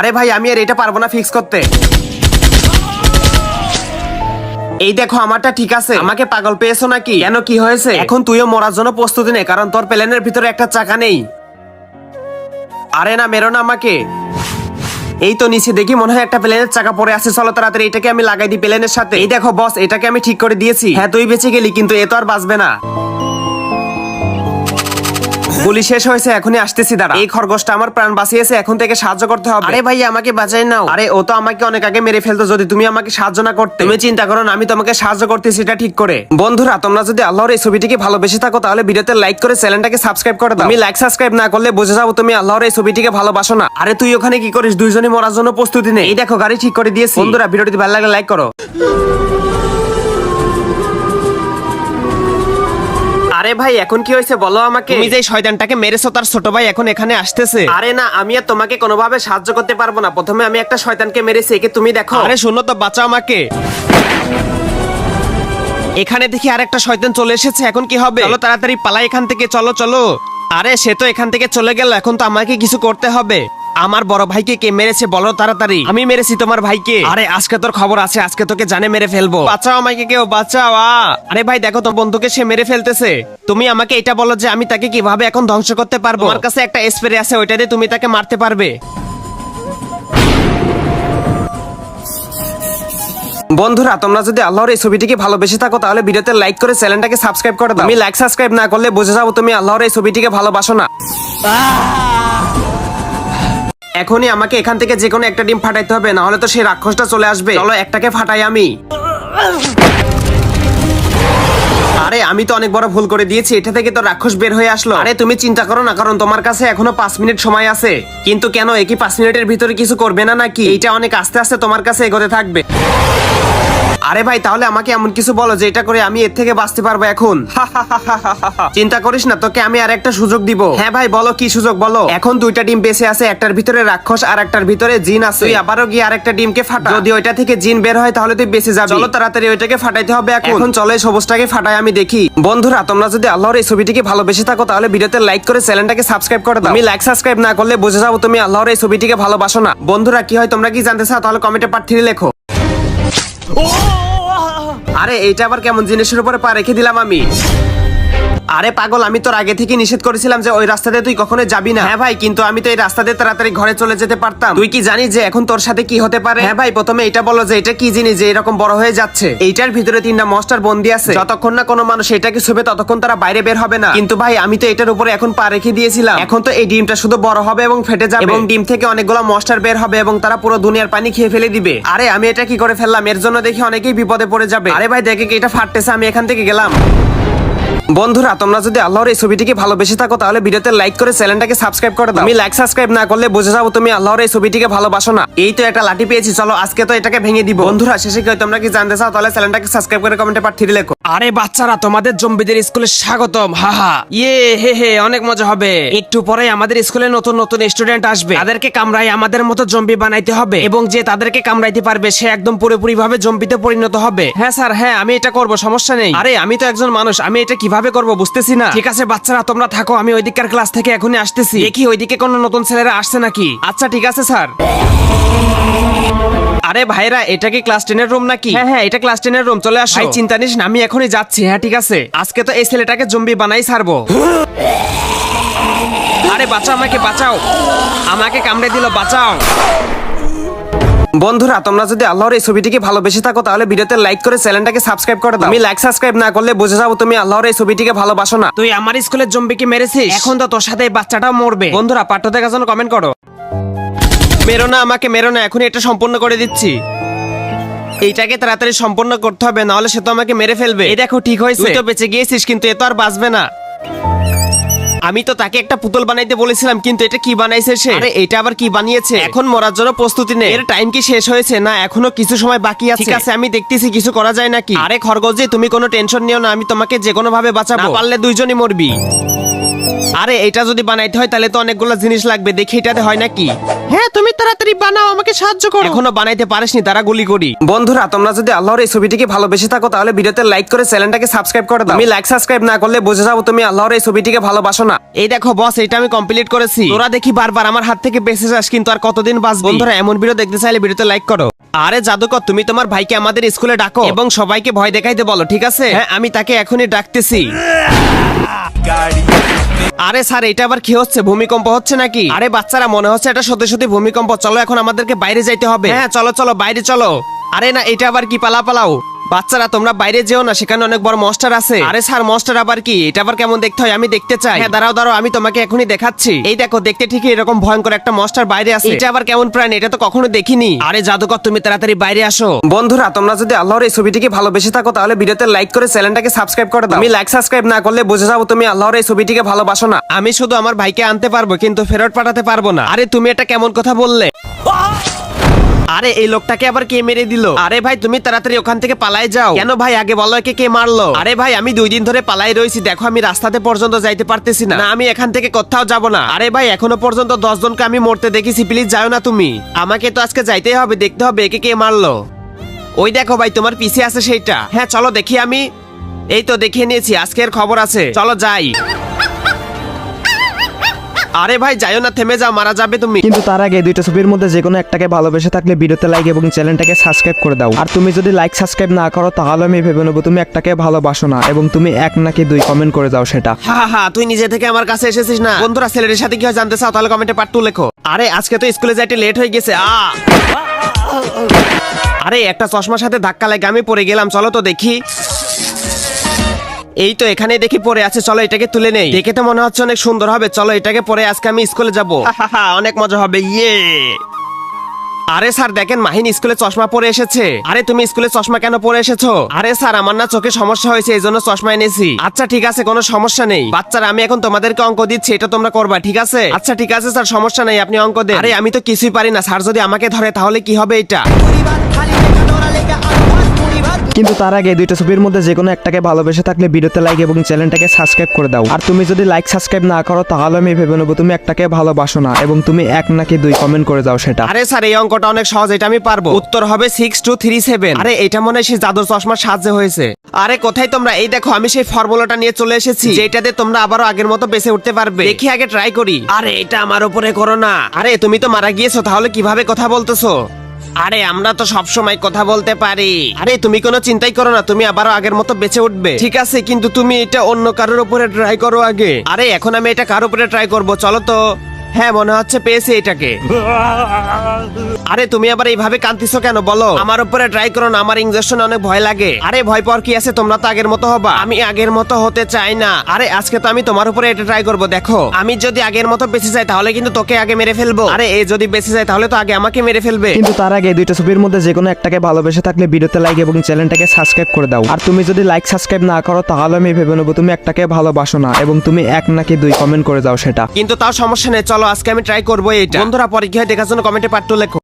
আরে ভাই, আমি আর এটা পারব না ফিক্স করতে। এই দেখো, আমারটা ঠিক আছে। আমাকে পাগল পেয়েছ নাকি? কেন, কি হয়েছে? এখন তুইও মরার জন্য প্রস্তুতি নে, কারণ তোর প্লেনের ভিতরে একটা চাকা নেই। আরে না, মেরো না আমাকে। এই তো নিচে, দেখি মনে হয় একটা প্লেনের চাকা পড়ে আছে। চলো তাড়াতাড়ি, এটাকে আমি লাগাই দিই প্লেনের সাথে। এই দেখো বস এটাকে আমি ঠিক করে দিয়েছি। হ্যাঁ তুই বেঁচে গেলি, কিন্তু এ তো আর বাঁচবে না। গুলি শেষ হয়েছে এখনই আসতেছি দাঁড়া। এই খরগোশটা আমার প্রাণ বাঁচিয়েছে এখন থেকে সাহায্য করতে হবে। আরে ভাই আমাকে বাঁচাই নাও। আরে ও তো আমাকে অনেক আগে মেরে ফেলতো যদি তুমি আমাকে সাহায্য না করতে। তুমি চিন্তা করো না আমি তোমাকে সাহায্য করতেছি এটা ঠিক করে। বন্ধুরা তোমরা যদি আল্লাহর এই ছবিটিকে ভালোবেসে থাকো তাহলে ভিডিওতে লাইক করে চ্যানেলটাকে সাবস্ক্রাইব করে দাও। তুমি লাইক সাবস্ক্রাইব না করলে বুঝে যাব তুমি আল্লাহর এই ছবিটিকে ভালোবাসো না। আরে তুই ওখানে কি করিস? দুইজনে মরার জন্য প্রস্তুতি নেই এই দেখো গাড়ি ঠিক করে দিয়েছি। বন্ধুরা ভিডিওটি ভালো লাগলে লাইক করো। আরে ভাই এখন কি হয়েছে বলো আমাকে? তুমি যে শয়তানটাকে মেরেছো তার ছোট ভাই এখন এখানে আসতেছে। আরে না আমি আর তোমাকে কোনোভাবে সাহায্য করতে পারব না। প্রথমে আমি একটা শয়তানকে মেরেছি একে তুমি দেখো। আরে শোনো তো বাঁচাও আমাকে। এখানে দেখি আর একটা শয়তান চলে এসেছে এখন কি হবে? চলো তাড়াতাড়ি পালাই এখান থেকে চলো চলো। আরে সে তো এখান থেকে চলে গেল এখন তো আমাকে কিছু করতে হবে। আমার বড় ভাইকে কে মেরেছে বলো তাড়াতাড়ি। আমি মেরেছি তোমার ভাইকে। আরে, আজকে তোর খবর আছে, আজকে তোকে জানে মেরে ফেলব। বাঁচাও আমাকে কেউ, বাঁচাও। আরে ভাই, দেখো তোর বন্ধুকে সে মেরে ফেলতেছে। তুমি আমাকে এটা বলো যে আমি তাকে কীভাবে এখন ধ্বংস করতে পারব? আমার কাছে একটা স্প্রে আছে, ওইটা দিয়ে তুমি তাকে মারতে পারবে। বন্ধুরা, তোমরা যদি আল্লাহর এই ছবিটিকে ভালোবেসে থাকো, তাহলে ভিডিওতে লাইক করে চ্যানেলটাকে সাবস্ক্রাইব করে দাও। আমি লাইক সাবস্ক্রাইব না করলে বুঝে যাব তুমি আল্লাহর এই ছবিটিকে ভালোবাসো না। এখনই আমাকে এখান থেকে যে কোনো একটা ডিম ফাটাইতে হবে না হলে তো সেই রাক্ষসটা চলে আসবে। চলো, একটাকে ফাটাই আমি। আরে, আমি তো অনেক বড় ভুল করে দিয়েছি, এটা থেকে তো রাক্ষস বের হয়ে আসলো। আরে, তুমি চিন্তা করো না, কারণ তোমার কাছে এখনও পাঁচ মিনিট সময় আছে। কিন্তু কেন একই পাঁচ মিনিটের ভিতরে কিছু করবে না নাকি? এটা অনেক আস্তে আস্তে তোমার কাছে এগোতে থাকবে। আরে ভাই তাহলে আমাকে এমন কিছু বলো যে এটা করে আমি এর থেকে বাঁচতে পারব এখন? চিন্তা করিস না তোকে আমি আর একটা সুযোগ দিব। হ্যাঁ ভাই বলো কি সুযোগ বলো? এখন দুইটা ডিম বেঁচে আছে একটার ভিতরে রাক্ষস আর একটার ভিতরে জিন আছে। তুই আবারও গিয়ে আরেকটা ডিমকে ফাটা। যদি ওইটা থেকে জিন বের হয় তাহলে তুই বেঁচে যাবি। চলো তাড়াতাড়ি ওইটাকে ফাটাইতে হবে এখন। এখন চলো এই সবুজটাকে ফাটাই আমি দেখি। বন্ধুরা তোমরা যদি আল্লাহর এই ছবিটিকে ভালোবেসে থাকো তাহলে ভিডিওতে লাইক করে চ্যানেলটাকে সাবস্ক্রাইব করে দাও। আমি লাইক সাবস্ক্রাইব না করলে বুঝে যাব তুমি আল্লাহর এই ছবিটিকে ভালোবাসো না। বন্ধুরা কি হয় তোমরা কি জানতে চাও? তাহলে কমেন্টে পার্ট থ্রি লেখো। আরে এইটা আবার কেমন জিনিসের উপরে পা রেখে দিলাম আমি? আরে পাগল আমি তোর আগে থেকে নিষেধ করেছিলাম যে ওই রাস্তা দিয়ে তুই কখনো যাবি না। হ্যাঁ ভাই কিন্তু আমি তো এই রাস্তা দিয়ে তাড়াতাড়ি ঘরে চলে যেতে পারতাম। তুই কি জানিস যে এখন তোর সাথে কি হতে পারে? হ্যাঁ ভাই প্রথমে এটা বলো যে এটা কি জিনিস যে এরকম বড় হয়ে যাচ্ছে? এইটার ভিতরে তিনটা মস্টার বন্দি আছে। যতক্ষণ না কোনো মানুষ এটাকে ছুবে ততক্ষণ তারা বাইরে বের হবে না। কিন্তু ভাই আমি তো এটার উপরে এখন পা রেখে দিয়েছিলাম। এখন তো এই ডিমটা শুধু বড় হবে এবং ফেটে যাবে। এবং ডিম থেকে অনেকগুলো মস্টার বের হবে এবং তারা পুরো দুনিয়ার পানি খেয়ে ফেলে দিবে। আরে আমি এটা কি করে ফেললাম? এর জন্য দেখি অনেকেই বিপদে পড়ে যাবে। আরে ভাই দেখে কি এটা ফাটতেছে? আমি এখান থেকে গেলাম। বন্ধুরা, তোমরা যদি আল্লাহর এই ছবিটিকে ভালোবেসে থাকো, তাহলে ভিডিওতে লাইক করে চ্যানেলটাকে সাবস্ক্রাইব করে দাও। আমি লাইক সাবস্ক্রাইব না করলে বুঝে যাব তুমি আল্লাহর এই ছবিটিকে ভালোবাসো না। এই তো একটা লাঠি পেয়েছি, চলো আজকে তো এটাকে ভেঙে দিব। বন্ধুরা, শেষে কি হয় তোমরা কি জানতে চাও, তাহলে চ্যানেলটাকে সাবস্ক্রাইব করে কমেন্টে পাঠিয়ে লেখো আরে বাচ্চারা, তোমাদের জম্বিদের স্কুলে স্বাগতম, হাহা। ইয়ে হে হে, অনেক মজা হবে। একটু পরে আমাদের স্কুলে নতুন নতুন স্টুডেন্ট আসবে। তাদেরকে কামড়াই আমাদের মতো জম্বি বানাইতে হবে। এবং যে তাদেরকে কামড়াইতে পারবে, সে একদম পুরোপুরি ভাবে জম্বিতে পরিণত হবে। হ্যাঁ স্যার হ্যাঁ আমি এটা করব, সমস্যা নেই। আরে, আমি তো একজন মানুষ, আমি এটা কীভাবে করব বুঝতেছি না। ঠিক আছে বাচ্চারা তোমরা থাকো আমি ওইদিককার ক্লাস থেকে এখনই আসতেছি। দেখি ওইদিকে কোনো নতুন ছেলেরা আসছে নাকি? আচ্ছা ঠিক আছে স্যার। আরে ভাইরা এটা কি ক্লাস টেনের রুম নাকি? হ্যাঁ হ্যাঁ এটা ক্লাস টেনের রুম চলে আসো। চিন্তা নিস না আমি এখনই যাচ্ছি হ্যাঁ ঠিক আছে। আজকে তো এই ছেলেটাকে জম্বি বানাই ছাড়বো। আরে বাঁচাও আমাকে বাঁচাও। আমাকে কামড়ে দিল বাঁচাও। বন্ধুরা তোমরা যদি আল্লাহর এই ছবিটিকে ভালোবেসে থাকো তাহলে ভিডিওতে লাইক করে চ্যানেলটাকে সাবস্ক্রাইব করে দাও। আমি লাইক সাবস্ক্রাইব না করলে বুঝে যাব তুমি আল্লাহর এই ছবিটিকে ভালোবাসো না। তুই আমার স্কুলের জম্বিকে মেরেছিস? এখন তো তোর সাথে এই বাচ্চাটাও মরবে। বন্ধুরা পাঠ্য দেখার জন্য কমেন্ট করো। মেরো না আমাকে মেরো না এখনই এটা সম্পূর্ণ করে দিচ্ছি। এইটাকে তাড়াতাড়ি সম্পূর্ণ করতে হবে নাহলে সে তো আমাকে মেরে ফেলবে। এই দেখো ঠিক হয়েছে। তুই তো বেঁচে গিয়েছিস কিন্তু এ তো আর বাঁচবে না। আমি তো তাকে একটা পুতুল বানাইতে বলেছিলাম কিন্তু এটা কি বানাইছে সে? আরে এটা আবার কি বানিয়েছে? এখন মরার জন্য প্রস্তুতি নেই এর টাইম কি শেষ হয়েছে? না এখনও কিছু সময় বাকি আছে। ঠিক আছে। আমি দেখতেছি কিছু করা যায় নাকি? আরে খরগোজে তুমি কোনো টেনশন নিও না আমি তোমাকে যে কোনো ভাবে বাঁচাবো। না পারলে দুইজনই মরবি। আরে এটা যদি বানাইতে হয় তাহলে তো অনেকগুলো জিনিস লাগবে। দেখি এটাতে হয় নাকি? হ্যাঁ তুমি তাড়াতাড়ি বানাও আমাকে সাহায্য করো। এখনও বানাইতে পারিসনি তারা গুলি করি। বন্ধুরা তোমরা যদি আল্লাহর এই ছবিটিকে ভালোবেসে থাকো তাহলে ভিডিওতে লাইক করে চ্যানেলটাকে সাবস্ক্রাইব করে দাও। আমি লাইক সাবস্ক্রাইব না করলে বুঝে যাব তুমি আল্লাহর এই ছবিটিকে ভালোবাসো না। না। এই দেখো বস এটা আমি কমপ্লিট করেছি। তোরা দেখি বারবার আমার হাত থেকে বেঁচে যাস কিন্তু আর কতদিন বাঁচবি? বন্ধুরা এমন ভিডিও দেখতে চাইলে ভিডিওতে লাইক করো। আরে জাদুকর তুমি তোমার ভাইকে আমাদের স্কুলে ডাকো এবং সবাইকে ভয় দেখাইতে বলো ঠিক আছে? হ্যাঁ আমি তাকে এখনই ডাকতেছি। আরে স্যার এটা আবার কি হচ্ছে? ভূমিকম্প হচ্ছে নাকি? আরে বাচ্চারা মনে হচ্ছে এটা সত্যি সত্যি ভূমিকম্প। চলো এখন আমাদেরকে বাইরে যাইতে হবে। হ্যাঁ চলো চলো বাইরে চলো। আরে না এটা আবার কি পালা পালাও। বাচ্চারা, তোমরা বাইরে যেও না, সেখানে অনেক বড় মস্টার আছে। আরে স্যার মস্টার আবার কি? এটা আবার কেমন দেখতে হয়? আমি দেখতে চাই। হ্যাঁ দাঁড়াও দাঁড়াও, আমি তোমাকে এখনই দেখাচ্ছি। এই দেখো, দেখতে ঠিকই এরকম ভয়ঙ্কর একটা মস্টার বাইরে আছে। এটা আবার কেমন প্রাণ? এটা তো কখনো দেখিনি। আরে জাদুকর, তুমি তাড়াতাড়ি বাইরে আসো। বন্ধুরা, তোমরা যদি আল্লাহর এই ছবিটিকে ভালোবেসে থাকো, তাহলে ভিডিওতে লাইক করে চ্যানেলটাকে সাবস্ক্রাইব করে দাও। আমি লাইক সাবস্ক্রাইব না করলে বুঝে যাব তুমি আল্লাহর এই ছবিটিকে ভালোবাসো না। আমি শুধু আমার ভাইকে আনতে পারব, কিন্তু ফেরত পাঠাতে পারব না। আরে তুমি এটা কেমন কথা বললে? আরে, এই লোকটাকে আবার কে মেরে দিল? আরে ভাই, তুমি তাড়াতাড়ি ওখান থেকে পালাই যাও। কেন ভাই, আগে বলো একে কে মারলো? আরে ভাই, আমি দুই দিন ধরে পালাই রয়েছি। দেখো, আমি রাস্তাতে পর্যন্ত যাইতে পারতেছি না। আমি এখান থেকে কোথাও যাব না। আরে ভাই, এখনও পর্যন্ত দশ জনকে আমি মরতে দেখেছি। প্লিজ যাও না তুমি। আমাকে তো আজকে যাইতেই হবে। দেখতে হবে একে কে মারলো। ওই দেখো ভাই, তোমার পিছে আছে সেইটা। হ্যাঁ চলো দেখি আমি। এই তো দেখিয়ে নিয়েছি, আজকের খবর আছে। চলো যাই। আরে ভাই যাইও না থেমে যাও মারা যাবে তুমি। কিন্তু তার আগে দুইটা ছবির মধ্যে যে কোনো একটাকে ভালোবেসে থাকলে ভিডিওতে লাইক এবং চ্যানেলটাকে সাবস্ক্রাইব করে দাও। আর তুমি যদি লাইক সাবস্ক্রাইব না করো তাহলে আমি ভেবে নেব তুমি একটাকে ভালোবাসো না এবং তুমি এক নাকি দুই কমেন্ট করে দাও সেটা। হা হা তুই নিজে থেকে আমার কাছে এসেছিস না? বন্ধুরা ছেলের সাথে কি হয় জানতে চাও? তাহলে কমেন্টে পার্ট টু লেখো। আরে আজকে তো স্কুলে যাইতে লেট হয়ে গেছে আ। আরে একটা চশমার সাথে ধাক্কা লাগে আমি পড়ে গেলাম চলো তো দেখি। এই তো এখানে দেখি পরে আছে, চলো এটাকে তুলে নেই। দেখে তো মনে হচ্ছে অনেক সুন্দর হবে, চলো এটাকে পরে আজকে আমি স্কুলে যাব। অনেক মজা হবে ইয়ে। আরে স্যার, দেখেন, মাহিন স্কুলে চশমা পরে এসেছে। আরে, তুমি স্কুলে চশমা কেন পরে এসেছ? আরে স্যার, আমার না চোখে সমস্যা হয়েছে, এই জন্য চশমা এনেছি। আচ্ছা ঠিক আছে, কোনো সমস্যা নেই। বাচ্চারা, আমি এখন তোমাদেরকে অঙ্ক দিচ্ছি, এটা তোমরা করবা, ঠিক আছে? আচ্ছা ঠিক আছে, স্যার, সমস্যা নেই, আপনি অঙ্ক দেন। আরে, আমি তো কিছুই পারি না, স্যার যদি আমাকে ধরে, তাহলে কি হবে এটা? কিন্তু তার আগে দুইটা ছবির মধ্যে যে কোনো একটাকে ভালোবেসে থাকলে ভিডিওতে লাইক এবং চ্যানেলটাকে সাবস্ক্রাইব করে দাও। আর তুমি যদি লাইক সাবস্ক্রাইব না করো, তাহলে আমি ভেবে নেব তুমি একটাকে ভালোবাসো না এবং তুমি এক নাকি দুই কমেন্ট করে দাও সেটা। আরে স্যার এই অঙ্কটা অনেক সহজ, এটা আমি পারব। উত্তর হবে সিক্স টু থ্রি সেভেন আরে এটা মনে হয় সেই জাদুর চশমার সাহায্যে হয়েছে। আরে কোথায় তোমরা? এই দেখো, আমি সেই ফর্মুলাটা নিয়ে চলে এসেছি। যেটাতে তোমরা আবারও আগের মতো বেঁচে উঠতে পারবে। দেখি আগে ট্রাই করি। আরে এটা আমার উপরে করো না। আরে তুমি তো মারা গিয়েছো, তাহলে কীভাবে কথা বলতেছো? আরে, আমরা তো সব সময় কথা বলতে পারি। আরে, তুমি কোনো চিন্তাই করো না, তুমি আবারও আগের মতো বেঁচে উঠবে। ঠিক আছে, কিন্তু তুমি এটা অন্য কারোর উপরে ট্রাই করো আগে। আরে, এখন আমি এটা কার উপরে ট্রাই করব? চলো তো। হ্যাঁ মনে হচ্ছে পেয়েছি এটাকে। আরে তুমি আবার এইভাবে কান্তিছো কেন? বলো। আমার উপরে ট্রাই করো না আমার ইঞ্জেকশন অনেক ভয় লাগে। আরে ভয় পাওয়ার কি আছে? তোমরা তো আগের মতো হবা। আমি আগের মতো হতে চাই না। আরে আজকে তো আমি তোমার উপরে এটা ট্রাই করব দেখো। আমি যদি আগের মতো বেঁচে যাই তাহলে কিন্তু তোকে আগে মেরে ফেলব। আরে এই যদি বেঁচে যায় তাহলে তো আগে আমাকে মেরে ফেলবে। কিন্তু তার আগে দুইটা ছবির মধ্যে যে কোনো একটাকে ভালোবেসে থাকলে ভিডিওতে লাইক এবং চ্যানেলটাকে সাবস্ক্রাইব করে দাও। আর তুমি যদি লাইক সাবস্ক্রাইব না করো তাহলে আমি ভেবে নেব তুমি একটাকে ভালোবাসো না এবং তুমি এক নাকি দুই কমেন্ট করে দাও সেটা। কিন্তু তাও সমস্যা নেই চলো। আজকে আমি ট্রাই করব এটা বন্ধুরা পরীক্ষায় দেখার জন্য কমেন্টে পাঠ্য লেখো।